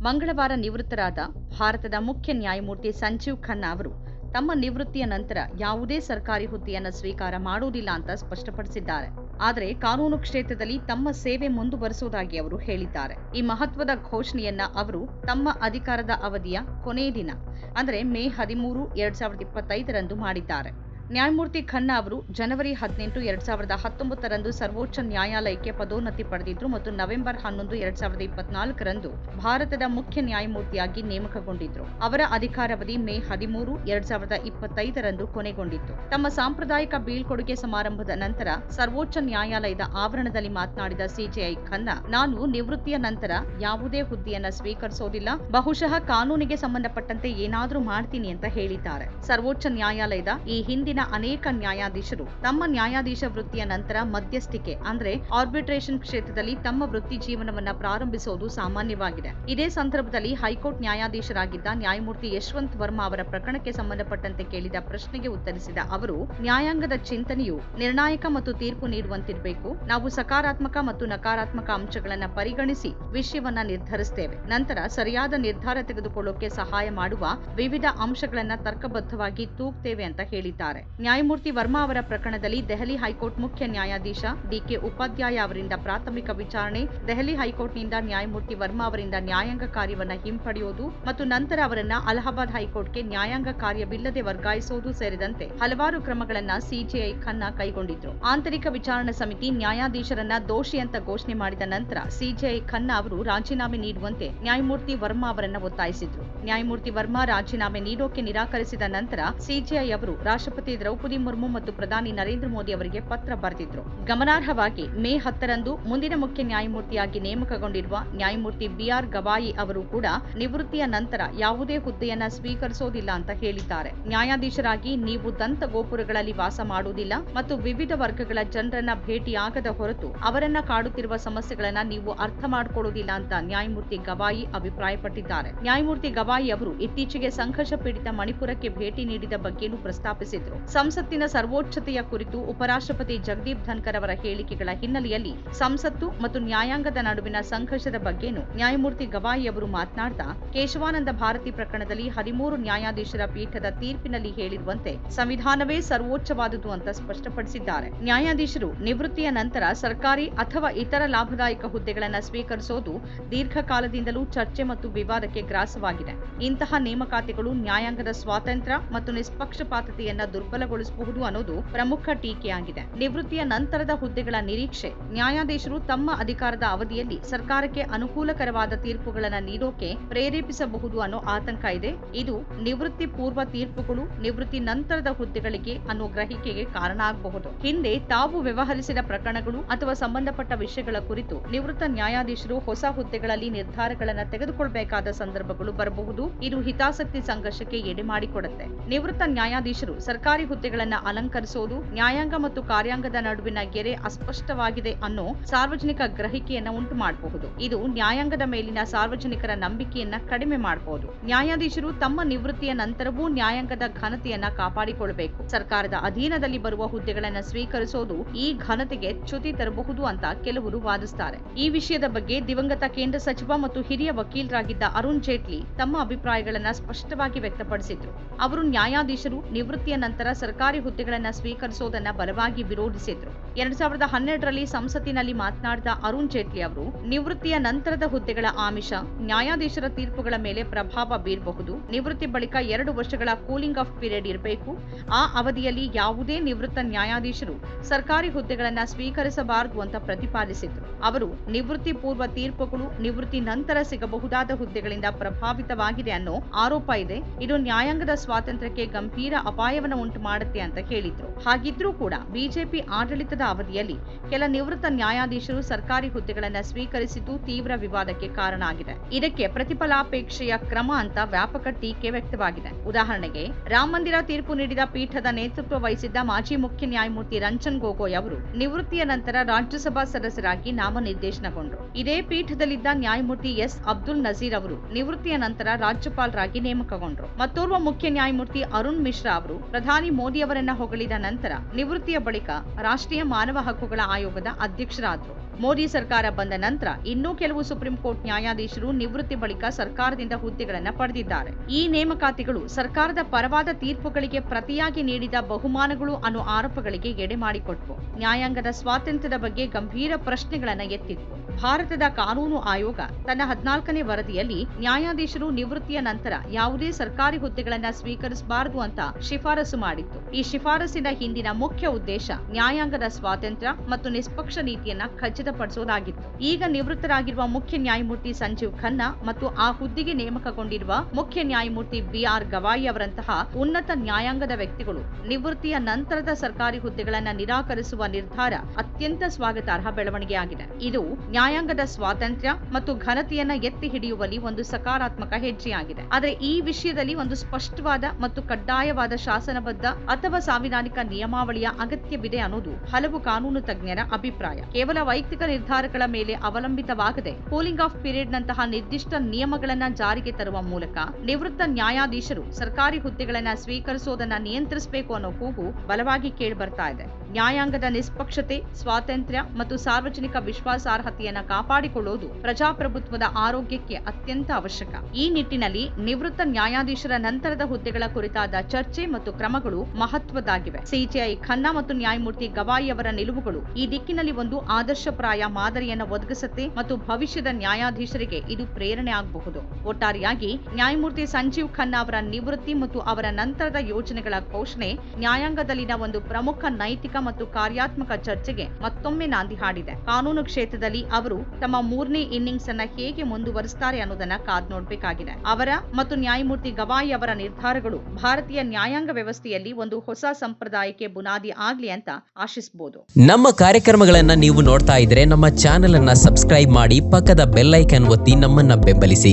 ಮಂಗಳವಾರ ನಿವೃತ್ತರಾದ ಭಾರತದ ಮುಖ್ಯ ನ್ಯಾಯಮೂರ್ತಿ ಸಂಜೀವ್ ಖನ್ನಾ ಅವರು ತಮ್ಮ ನಿವೃತ್ತಿಯ ನಂತರ ಯಾವುದೇ ಸರ್ಕಾರಿ ಹುದ್ದೆಯನ್ನು ಸ್ವೀಕಾರ ಮಾಡುವುದಿಲ್ಲ ಅಂತ ಸ್ಪಷ್ಟಪಡಿಸಿದ್ದಾರೆ. ಆದರೆ ಕಾನೂನು ಕ್ಷೇತ್ರದಲ್ಲಿ ತಮ್ಮ ಸೇವೆ ಮುಂದುವರಿಸುವುದಾಗಿ ಅವರು ಹೇಳಿದ್ದಾರೆ. ಈ ಮಹತ್ವದ ಘೋಷಣೆಯನ್ನ ಅವರು ತಮ್ಮ ಅಧಿಕಾರದ ಅವಧಿಯ ಕೊನೆಯ ದಿನ, ಅಂದರೆ ಮೇ ಹದಿಮೂರು, ಎರಡ್ ಸಾವಿರದ ಇಪ್ಪತ್ತೈದರಂದು ಮಾಡಿದ್ದಾರೆ. ನ್ಯಾಯಮೂರ್ತಿ ಖನ್ನಾ ಅವರು ಜನವರಿ ಹದಿನೆಂಟು, ಎರಡ್ ಸಾವಿರದ ಹತ್ತೊಂಬತ್ತರಂದು ಸರ್ವೋಚ್ಚ ನ್ಯಾಯಾಲಯಕ್ಕೆ ಪದೋನ್ನತಿ ಪಡೆದಿದ್ರು ಮತ್ತು ನವೆಂಬರ್ ಹನ್ನೊಂದು, ಎರಡ್ ಸಾವಿರದ ಇಪ್ಪತ್ನಾಲ್ಕರಂದು ಭಾರತದ ಮುಖ್ಯ ನ್ಯಾಯಮೂರ್ತಿಯಾಗಿ ನೇಮಕಗೊಂಡಿದ್ರು. ಅವರ ಅಧಿಕಾರಾವಧಿ ಮೇ ಹದಿಮೂರು, ಎರಡ್ ಸಾವಿರದ ಇಪ್ಪತ್ತೈದರಂದು ಕೊನೆಗೊಂಡಿತ್ತು. ತಮ್ಮ ಸಾಂಪ್ರದಾಯಿಕ ಬೀಳ್ಕೊಡುಗೆ ಸಮಾರಂಭದ ನಂತರ ಸರ್ವೋಚ್ಚ ನ್ಯಾಯಾಲಯದ ಆವರಣದಲ್ಲಿ ಮಾತನಾಡಿದ ಸಿಜೆಐ ಖನ್ನಾ, ನಾನು ನಿವೃತ್ತಿಯ ನಂತರ ಯಾವುದೇ ಹುದ್ದೆಯನ್ನ ಸ್ವೀಕರಿಸೋದಿಲ್ಲ, ಬಹುಶಃ ಕಾನೂನಿಗೆ ಸಂಬಂಧಪಟ್ಟಂತೆ ಏನಾದ್ರೂ ಮಾಡ್ತೀನಿ ಅಂತ ಹೇಳಿದ್ದಾರೆ. ಸರ್ವೋಚ್ಚ ನ್ಯಾಯಾಲಯದ ಈ ಹಿಂದಿನ ಅನೇಕ ನ್ಯಾಯಾಧೀಶರು ತಮ್ಮ ನ್ಯಾಯಾಧೀಶ ವೃತ್ತಿಯ ನಂತರ ಮಧ್ಯಸ್ಥಿಕೆ, ಅಂದ್ರೆ ಆರ್ಬಿಟ್ರೇಷನ್ ಕ್ಷೇತ್ರದಲ್ಲಿ ತಮ್ಮ ವೃತ್ತಿ ಜೀವನವನ್ನ ಪ್ರಾರಂಭಿಸುವುದು ಸಾಮಾನ್ಯವಾಗಿದೆ. ಇದೇ ಸಂದರ್ಭದಲ್ಲಿ ಹೈಕೋರ್ಟ್ ನ್ಯಾಯಾಧೀಶರಾಗಿದ್ದ ನ್ಯಾಯಮೂರ್ತಿ ಯಶವಂತ್ ವರ್ಮಾ ಅವರ ಪ್ರಕರಣಕ್ಕೆ ಸಂಬಂಧಪಟ್ಟಂತೆ ಕೇಳಿದ ಪ್ರಶ್ನೆಗೆ ಉತ್ತರಿಸಿದ ಅವರು, ನ್ಯಾಯಾಂಗದ ಚಿಂತನೆಯು ನಿರ್ಣಾಯಕ ಮತ್ತು ತೀರ್ಪು ನೀಡುವಂತಿರಬೇಕು. ನಾವು ಸಕಾರಾತ್ಮಕ ಮತ್ತು ನಕಾರಾತ್ಮಕ ಅಂಶಗಳನ್ನ ಪರಿಗಣಿಸಿ ವಿಷಯವನ್ನ ನಿರ್ಧರಿಸುತ್ತೇವೆ ನಂತರ ಸರಿಯಾದ ನಿರ್ಧಾರ ತೆಗೆದುಕೊಳ್ಳೋಕೆ ಸಹಾಯ ಮಾಡುವ ವಿವಿಧ ಅಂಶಗಳನ್ನ ತರ್ಕಬದ್ಧವಾಗಿ ತೂಗ್ತೇವೆ, ಅಂತ ಹೇಳಿದ್ದಾರೆ. ನ್ಯಾಯಮೂರ್ತಿ ವರ್ಮಾ ಅವರ ಪ್ರಕರಣದಲ್ಲಿ ದೆಹಲಿ ಹೈಕೋರ್ಟ್ ಮುಖ್ಯ ನ್ಯಾಯಾಧೀಶ ಡಿಕೆ ಉಪಾಧ್ಯಾಯ ಅವರಿಂದ ಪ್ರಾಥಮಿಕ ವಿಚಾರಣೆ, ದೆಹಲಿ ಹೈಕೋರ್ಟ್ನಿಂದ ನ್ಯಾಯಮೂರ್ತಿ ವರ್ಮಾ ಅವರಿಂದ ನ್ಯಾಯಾಂಗ ಕಾರ್ಯವನ್ನು ಹಿಂಪಡೆಯುವುದು ಮತ್ತು ನಂತರ ಅವರನ್ನ ಅಲಹಾಬಾದ್ ಹೈಕೋರ್ಟ್ಗೆ ನ್ಯಾಯಾಂಗ ಕಾರ್ಯವಿಲ್ಲದೆ ವರ್ಗಾಯಿಸುವುದು ಸೇರಿದಂತೆ ಹಲವಾರು ಕ್ರಮಗಳನ್ನ ಸಿಜೆಐ ಖನ್ನಾ ಕೈಗೊಂಡಿದ್ರು. ಆಂತರಿಕ ವಿಚಾರಣಾ ಸಮಿತಿ ನ್ಯಾಯಾಧೀಶರನ್ನ ದೋಷಿ ಅಂತ ಘೋಷಣೆ ಮಾಡಿದ ನಂತರ ಸಿಜೆಐ ಖನ್ನಾ ಅವರು ರಾಜೀನಾಮೆ ನೀಡುವಂತೆ ನ್ಯಾಯಮೂರ್ತಿ ವರ್ಮಾ ಅವರನ್ನ ಒತ್ತಾಯಿಸಿದ್ರು. ನ್ಯಾಯಮೂರ್ತಿ ವರ್ಮಾ ರಾಜೀನಾಮೆ ನೀಡೋಕೆ ನಿರಾಕರಿಸಿದ ನಂತರ ಸಿಜೆಐ ಅವರು ರಾಷ್ಟ್ರಪತಿ ದ್ರೌಪದಿ ಮುರ್ಮು ಮತ್ತು ಪ್ರಧಾನಿ ನರೇಂದ್ರ ಮೋದಿ ಅವರಿಗೆ ಪತ್ರ ಬರೆದಿದ್ರು. ಗಮನಾರ್ಹವಾಗಿ ಮೇ ಹತ್ತರಂದು ಮುಂದಿನ ಮುಖ್ಯ ನ್ಯಾಯಮೂರ್ತಿಯಾಗಿ ನೇಮಕಗೊಂಡಿರುವ ನ್ಯಾಯಮೂರ್ತಿ ಬಿಆರ್ ಗವಾಯಿ ಅವರು ಕೂಡ ನಿವೃತ್ತಿಯ ನಂತರ ಯಾವುದೇ ಹುದ್ದೆಯನ್ನ ಸ್ವೀಕರಿಸೋದಿಲ್ಲ ಅಂತ ಹೇಳಿದ್ದಾರೆ. ನ್ಯಾಯಾಧೀಶರಾಗಿ ನೀವು ದಂತ ಗೋಪುರಗಳಲ್ಲಿ ವಾಸ ಮಾಡುವುದಿಲ್ಲ ಮತ್ತು ವಿವಿಧ ವರ್ಗಗಳ ಜನರನ್ನ ಭೇಟಿಯಾಗದ ಹೊರತು ಅವರನ್ನ ಕಾಡುತ್ತಿರುವ ಸಮಸ್ಯೆಗಳನ್ನ ನೀವು ಅರ್ಥ ಮಾಡಿಕೊಳ್ಳುವುದಿಲ್ಲ ಅಂತ ನ್ಯಾಯಮೂರ್ತಿ ಗವಾಯಿ ಅಭಿಪ್ರಾಯಪಟ್ಟಿದ್ದಾರೆ. ನ್ಯಾಯಮೂರ್ತಿ ಗವಾಯಿ ಅವರು ಇತ್ತೀಚೆಗೆ ಸಂಘರ್ಷ ಪೀಡಿತ ಮಣಿಪುರಕ್ಕೆ ಭೇಟಿ ನೀಡಿದ ಬಗ್ಗೆಯೂ ಪ್ರಸ್ತಾಪಿಸಿದ್ರು. ಸಂಸತ್ತಿನ ಸರ್ವೋಚ್ಚತೆಯ ಕುರಿತು ಉಪರಾಷ್ಟ್ರಪತಿ ಜಗದೀಪ್ ಧನ್ಕರ್ ಅವರ ಹೇಳಿಕೆಗಳ ಹಿನ್ನೆಲೆಯಲ್ಲಿ ಸಂಸತ್ತು ಮತ್ತು ನ್ಯಾಯಾಂಗದ ನಡುವಿನ ಸಂಘರ್ಷದ ಬಗ್ಗೆನೂ ನ್ಯಾಯಮೂರ್ತಿ ಗವಾಯಿ ಅವರು ಮಾತನಾಡ್ತಾ, ಕೇಶವಾನಂದ ಭಾರತಿ ಪ್ರಕರಣದಲ್ಲಿ ಹದಿಮೂರು ನ್ಯಾಯಾಧೀಶರ ಪೀಠದ ತೀರ್ಪಿನಲ್ಲಿ ಹೇಳಿರುವಂತೆ ಸಂವಿಧಾನವೇ ಸರ್ವೋಚ್ಚವಾದುದು ಅಂತ ಸ್ಪಷ್ಟಪಡಿಸಿದ್ದಾರೆ. ನ್ಯಾಯಾಧೀಶರು ನಿವೃತ್ತಿಯ ನಂತರ ಸರ್ಕಾರಿ ಅಥವಾ ಇತರ ಲಾಭದಾಯಕ ಹುದ್ದೆಗಳನ್ನು ಸ್ವೀಕರಿಸೋದು ದೀರ್ಘಕಾಲದಿಂದಲೂ ಚರ್ಚೆ ಮತ್ತು ವಿವಾದಕ್ಕೆ ಗ್ರಾಸವಾಗಿದೆ. ಇಂತಹ ನೇಮಕಾತಿಗಳು ನ್ಯಾಯಾಂಗದ ಸ್ವಾತಂತ್ರ್ಯ ಮತ್ತು ನಿಷ್ಪಕ್ಷಪಾತತೆಯನ್ನ ದುರ್ಬಲಗೊಳಿಸಬಹುದು ಅನ್ನೋದು ಪ್ರಮುಖ ಟೀಕೆಯಾಗಿದೆ. ನಿವೃತ್ತಿಯ ನಂತರದ ಹುದ್ದೆಗಳ ನಿರೀಕ್ಷೆ, ನ್ಯಾಯಾಧೀಶರು ತಮ್ಮ ಅಧಿಕಾರದ ಅವಧಿಯಲ್ಲಿ ಸರ್ಕಾರಕ್ಕೆ ಅನುಕೂಲಕರವಾದ ತೀರ್ಪುಗಳನ್ನು ನೀಡೋಕೆ ಪ್ರೇರೇಪಿಸಬಹುದು ಅನ್ನೋ ಆತಂಕ ಇದೆ. ಇದು ನಿವೃತ್ತಿ ಪೂರ್ವ ತೀರ್ಪುಗಳು, ನಿವೃತ್ತಿ ನಂತರದ ಹುದ್ದೆಗಳಿಗೆ ಅನ್ನೋ ಗ್ರಹಿಕೆಗೆ ಕಾರಣ ಆಗಬಹುದು. ಹಿಂದೆ ತಾವು ವ್ಯವಹರಿಸಿದ ಪ್ರಕರಣಗಳು ಅಥವಾ ಸಂಬಂಧಪಟ್ಟ ವಿಷಯಗಳ ಕುರಿತು ನಿವೃತ್ತ ನ್ಯಾಯಾಧೀಶರು ಹೊಸ ಹುದ್ದೆಗಳಲ್ಲಿ ನಿರ್ಧಾರಗಳನ್ನು ತೆಗೆದುಕೊಳ್ಳಬೇಕಾದ ಸಂದರ್ಭಗಳು ಬರಬಹುದು. ಇದು ಹಿತಾಸಕ್ತಿ ಸಂಘರ್ಷಕ್ಕೆ ಎಡೆ ಮಾಡಿಕೊಡುತ್ತೆ ನಿವೃತ್ತ ನ್ಯಾಯಾಧೀಶರು ಸರ್ಕಾರಿ ಹುದ್ದೆಗಳನ್ನ ಅಲಂಕರಿಸೋದು ನ್ಯಾಯಾಂಗ ಮತ್ತು ಕಾರ್ಯಾಂಗದ ನಡುವಿನ ಗೆರೆ ಅಸ್ಪಷ್ಟವಾಗಿದೆ ಅನ್ನೋ ಸಾರ್ವಜನಿಕ ಗ್ರಹಿಕೆಯನ್ನ ಉಂಟು ಮಾಡಬಹುದು. ಇದು ನ್ಯಾಯಾಂಗದ ಮೇಲಿನ ಸಾರ್ವಜನಿಕರ ನಂಬಿಕೆಯನ್ನ ಕಡಿಮೆ ಮಾಡಬಹುದು. ನ್ಯಾಯಾಧೀಶರು ತಮ್ಮ ನಿವೃತ್ತಿಯ ನಂತರವೂ ನ್ಯಾಯಾಂಗದ ಘನತೆಯನ್ನ ಕಾಪಾಡಿಕೊಳ್ಳಬೇಕು ಸರ್ಕಾರದ ಅಧೀನದಲ್ಲಿ ಬರುವ ಹುದ್ದೆಗಳನ್ನ ಸ್ವೀಕರಿಸೋದು ಈ ಘನತೆಗೆ ಚ್ಯುತಿ ತರಬಹುದು ಅಂತ ಕೆಲವರು ವಾದಿಸುತ್ತಾರೆ ಈ ವಿಷಯದ ಬಗ್ಗೆ ದಿವಂಗತ ಕೇಂದ್ರ ಸಚಿವ ಮತ್ತು ಹಿರಿಯ ವಕೀಲರಾಗಿದ್ದ ಅರುಣ್ ಜೇಟ್ಲಿ ತಮ್ಮ ಅಭಿಪ್ರಾಯಗಳನ್ನ ಸ್ಪಷ್ಟವಾಗಿ ವ್ಯಕ್ತಪಡಿಸಿದ್ರು. ಅವರು ನ್ಯಾಯಾಧೀಶರು ನಿವೃತ್ತಿಯ ನಂತರ ಸರ್ಕಾರಿ ಹುದ್ದೆಗಳನ್ನ ಸ್ವೀಕರಿಸೋದನ್ನ ಬಲವಾಗಿ ವಿರೋಧಿಸಿದ್ರು. ಎರಡ್ ಸಾವಿರದ ಹನ್ನೆರಡರಲ್ಲಿ ಸಂಸತ್ತಿನಲ್ಲಿ ಮಾತನಾಡಿದ ಅರುಣ್ ಜೇಟ್ಲಿ ಅವರು, ನಿವೃತ್ತಿಯ ನಂತರದ ಹುದ್ದೆಗಳ ಆಮಿಷ ನ್ಯಾಯಾಧೀಶರ ತೀರ್ಪುಗಳ ಮೇಲೆ ಪ್ರಭಾವ ಬೀರಬಹುದು. ನಿವೃತ್ತಿ ಬಳಿಕ ಎರಡು ವರ್ಷಗಳ ಕೂಲಿಂಗ್ ಆಫ್ ಪೀರಿಯಡ್ ಇರಬೇಕು. ಆ ಅವಧಿಯಲ್ಲಿ ಯಾವುದೇ ನಿವೃತ್ತ ನ್ಯಾಯಾಧೀಶರು ಸರ್ಕಾರಿ ಹುದ್ದೆಗಳನ್ನ ಸ್ವೀಕರಿಸಬಾರದು ಅಂತ ಪ್ರತಿಪಾದಿಸಿದ್ರು. ಅವರು, ನಿವೃತ್ತಿ ಪೂರ್ವ ತೀರ್ಪುಗಳು ನಿವೃತ್ತಿ ನಂತರ ಸಿಗಬಹುದಾದ ಹುದ್ದೆಗಳಿಂದ ಪ್ರಭಾವಿತವಾಗಿದೆ ಅನ್ನೋ ಆರೋಪ ಇದೆ. ಇದು ನ್ಯಾಯಾಂಗದ ಸ್ವಾತಂತ್ರ್ಯಕ್ಕೆ ಗಂಭೀರ ಅಪಾಯವನ್ನು ಮಾಡುತ್ತೆ ಅಂತ ಹೇಳಿದ್ರು ಹಾಗಿದ್ರೂ ಕೂಡ ಬಿಜೆಪಿ ಆಡಳಿತದ ಅವಧಿಯಲ್ಲಿ ಕೆಲ ನಿವೃತ್ತ ನ್ಯಾಯಾಧೀಶರು ಸರ್ಕಾರಿ ಹುದ್ದೆಗಳನ್ನ ಸ್ವೀಕರಿಸಿದ್ದು ತೀವ್ರ ವಿವಾದಕ್ಕೆ ಕಾರಣ ಆಗಿದೆ. ಇದಕ್ಕೆ ಪ್ರತಿಫಲಾಪೇಕ್ಷೆಯ ಕ್ರಮ ಅಂತ ವ್ಯಾಪಕ ಟೀಕೆ ವ್ಯಕ್ತವಾಗಿದೆ. ಉದಾಹರಣೆಗೆ, ರಾಮ ಮಂದಿರ ತೀರ್ಪು ನೀಡಿದ ಪೀಠದ ನೇತೃತ್ವ ವಹಿಸಿದ್ದ ಮಾಜಿ ಮುಖ್ಯ ನ್ಯಾಯಮೂರ್ತಿ ರಂಜನ್ ಗೊಗೊಯ್ ಅವರು ನಿವೃತ್ತಿಯ ನಂತರ ರಾಜ್ಯಸಭಾ ಸದಸ್ಯರಾಗಿ ನಾಮನಿರ್ದೇಶನಗೊಂಡರು. ಇದೇ ಪೀಠದಲ್ಲಿದ್ದ ನ್ಯಾಯಮೂರ್ತಿ ಎಸ್. ಅಬ್ದುಲ್ ನಜೀರ್ ಅವರು ನಿವೃತ್ತಿಯ ನಂತರ ರಾಜ್ಯಪಾಲರಾಗಿ ನೇಮಕಗೊಂಡರು. ಮತ್ತೋರ್ವ ಮುಖ್ಯ ನ್ಯಾಯಮೂರ್ತಿ ಅರುಣ್ ಮಿಶ್ರಾ ಅವರು ಪ್ರಧಾನಿ ಮೋದಿ ಅವರನ್ನ ಹೊಗಳಿದ ನಂತರ ನಿವೃತ್ತಿಯ ಬಳಿಕ ರಾಷ್ಟ್ರೀಯ ಮಾನವ ಹಕ್ಕುಗಳ ಆಯೋಗದ ಅಧ್ಯಕ್ಷರಾದರು. ಮೋದಿ ಸರ್ಕಾರ ಬಂದ ನಂತರ ಇನ್ನೂ ಕೆಲವು ಸುಪ್ರೀಂ ಕೋರ್ಟ್ ನ್ಯಾಯಾಧೀಶರು ನಿವೃತ್ತಿ ಬಳಿಕ ಸರ್ಕಾರದಿಂದ ಹುದ್ದೆಗಳನ್ನು ಪಡೆದಿದ್ದಾರೆ. ಈ ನೇಮಕಾತಿಗಳು ಸರ್ಕಾರದ ಪರವಾದ ತೀರ್ಪುಗಳಿಗೆ ಪ್ರತಿಯಾಗಿ ನೀಡಿದ ಬಹುಮಾನಗಳು ಅನ್ನೋ ಆರೋಪಗಳಿಗೆ ಎಡೆ ಮಾಡಿಕೊಟ್ವು. ನ್ಯಾಯಾಂಗದ ಸ್ವಾತಂತ್ರ್ಯದ ಬಗ್ಗೆ ಗಂಭೀರ ಪ್ರಶ್ನೆಗಳನ್ನು ಎತ್ತಿತ್ತು. ಭಾರತದ ಕಾನೂನು ಆಯೋಗ ತನ್ನ ಹದಿನಾಲ್ಕನೇ ವರದಿಯಲ್ಲಿ ನ್ಯಾಯಾಧೀಶರು ನಿವೃತ್ತಿಯ ನಂತರ ಯಾವುದೇ ಸರ್ಕಾರಿ ಹುದ್ದೆಗಳನ್ನ ಸ್ವೀಕರಿಸಬಾರದು ಅಂತ ಶಿಫಾರಸು ಮಾಡಿತ್ತು. ಈ ಶಿಫಾರಸಿನ ಹಿಂದಿನ ಮುಖ್ಯ ಉದ್ದೇಶ ನ್ಯಾಯಾಂಗದ ಸ್ವಾತಂತ್ರ್ಯ ಮತ್ತು ನಿಷ್ಪಕ್ಷ ನೀತಿಯನ್ನ ಖಚಿತಪಡಿಸುವುದಾಗಿತ್ತು ಈಗ ನಿವೃತ್ತರಾಗಿರುವ ಮುಖ್ಯ ನ್ಯಾಯಮೂರ್ತಿ ಸಂಜೀವ್ ಖನ್ನಾ ಮತ್ತು ಆ ಹುದ್ದೆಗೆ ನೇಮಕಗೊಂಡಿರುವ ಮುಖ್ಯ ನ್ಯಾಯಮೂರ್ತಿ ಬಿ ಆರ್ ಗವಾಯಿ ಅವರಂತಹ ಉನ್ನತ ನ್ಯಾಯಾಂಗದ ವ್ಯಕ್ತಿಗಳು ನಿವೃತ್ತಿಯ ನಂತರದ ಸರ್ಕಾರಿ ಹುದ್ದೆಗಳನ್ನ ನಿರಾಕರಿಸುವ ನಿರ್ಧಾರ ಅತ್ಯಂತ ಸ್ವಾಗತಾರ್ಹ ಬೆಳವಣಿಗೆಯಾಗಿದೆ. ಇದು ನ್ಯಾಯಾಂಗದ ಸ್ವಾತಂತ್ರ್ಯ ಮತ್ತು ಘನತೆಯನ್ನ ಎತ್ತಿ ಹಿಡಿಯುವಲ್ಲಿ ಒಂದು ಸಕಾರಾತ್ಮಕ ಹೆಜ್ಜೆಯಾಗಿದೆ. ಆದರೆ ಈ ವಿಷಯದಲ್ಲಿ ಒಂದು ಸ್ಪಷ್ಟವಾದ ಮತ್ತು ಕಡ್ಡಾಯವಾದ ಶಾಸನಬದ್ಧ ಅಥವಾ ಸಾಂವಿಧಾನಿಕ ನಿಯಮಾವಳಿಯ ಅಗತ್ಯವಿದೆ ಅನ್ನೋದು ಹಲವು ಕಾನೂನು ತಜ್ಞರ ಅಭಿಪ್ರಾಯ. ಕೇವಲ ವೈಯಕ್ತಿಕ ನಿರ್ಧಾರಗಳ ಮೇಲೆ ಅವಲಂಬಿತವಾಗದೆ ಕೂಲಿಂಗ್ ಆಫ್ ಪೀರಿಯಡ್ ನಂತಹ ನಿರ್ದಿಷ್ಟ ನಿಯಮಗಳನ್ನ ಜಾರಿಗೆ ತರುವ ಮೂಲಕ ನಿವೃತ್ತ ನ್ಯಾಯಾಧೀಶರು ಸರ್ಕಾರಿ ಹುದ್ದೆಗಳನ್ನ ಸ್ವೀಕರಿಸುವುದನ್ನ ನಿಯಂತ್ರಿಸಬೇಕು ಅನ್ನೋ ಕೂಗು ಬಲವಾಗಿ ಕೇಳಿ ಬರ್ತಾ ಇದೆ. ನ್ಯಾಯಾಂಗದ ನಿಷ್ಪಕ್ಷತೆ, ಸ್ವಾತಂತ್ರ್ಯ ಮತ್ತು ಸಾರ್ವಜನಿಕ ವಿಶ್ವಾಸಾರ್ಹತೆಯನ್ನ ಕಾಪಾಡಿಕೊಳ್ಳುವುದು ಪ್ರಜಾಪ್ರಭುತ್ವದ ಆರೋಗ್ಯಕ್ಕೆ ಅತ್ಯಂತ ಅವಶ್ಯಕ. ಈ ನಿಟ್ಟಿನಲ್ಲಿ ನಿವೃತ್ತ ನ್ಯಾಯಾಧೀಶರ ನಂತರದ ಹುದ್ದೆಗಳ ಕುರಿತಾದ ಚರ್ಚೆ ಮತ್ತು ಕ್ರಮಗಳು ಮಹತ್ವದ್ದಾಗಿವೆ. ಸಿಜಿಐ ಖನ್ನಾ ಮತ್ತು ನ್ಯಾಯಮೂರ್ತಿ ಗವಾಯಿ ಅವರ ನಿಲುವುಗಳು ಈ ದಿಕ್ಕಿನಲ್ಲಿ ಒಂದು ಆದರ್ಶಪ್ರಾಯ ಮಾದರಿಯನ್ನು ಒದಗಿಸುತ್ತೆ ಮತ್ತು ಭವಿಷ್ಯದ ನ್ಯಾಯಾಧೀಶರಿಗೆ ಇದು ಪ್ರೇರಣೆ ಆಗಬಹುದು. ಒಟ್ಟಾರೆಯಾಗಿ, ನ್ಯಾಯಮೂರ್ತಿ ಸಂಜೀವ್ ಖನ್ನಾ ಅವರ ನಿವೃತ್ತಿ ಮತ್ತು ಅವರ ನಂತರದ ಯೋಜನೆಗಳ ಘೋಷಣೆ ನ್ಯಾಯಾಂಗದಲ್ಲಿನ ಒಂದು ಪ್ರಮುಖ ನೈತಿಕ ಮತ್ತು ಕಾರ್ಯಾತ್ಮಕ ಚರ್ಚೆಗೆ ಮತ್ತೊಮ್ಮೆ ನಾಂದಿ ಹಾಡಿದೆ. ಕಾನೂನು ಕ್ಷೇತ್ರದಲ್ಲಿ ಅವರು ತಮ್ಮ ಮೂರನೇ ಇನ್ನಿಂಗ್ಸ್ ಅನ್ನ ಹೇಗೆ ಮುಂದುವರಿಸುತ್ತಾರೆ ಅನ್ನೋದನ್ನ ಕಾದ್ ನೋಡಬೇಕಾಗಿದೆ. ಅವರ ಮತ್ತು ನ್ಯಾಯಮೂರ್ತಿ ಗವಾಯಿ ಅವರ ನಿರ್ಧಾರಗಳು ಭಾರತೀಯ ನ್ಯಾಯಾಂಗ ವ್ಯವಸ್ಥೆಯಲ್ಲಿ ಒಂದು ಹೊಸ ಸಂಪ್ರದಾಯಕ್ಕೆ ಬುನಾದಿ ಆಗ್ಲಿ ಅಂತ ಆಶಿಸಬಹುದು ನಮ್ಮ ಕಾರ್ಯಕ್ರಮಗಳನ್ನ ನೀವು ನೋಡ್ತಾ ಇದ್ರೆ ನಮ್ಮ ಚಾನೆಲ್ ಅನ್ನ ಸಬ್ಸ್ಕ್ರೈಬ್ ಮಾಡಿ ಪಕ್ಕದ ಬೆಲ್ಲೈಕನ್ ಒತ್ತಿ ನಮ್ಮನ್ನ ಬೆಂಬಲಿಸಿ.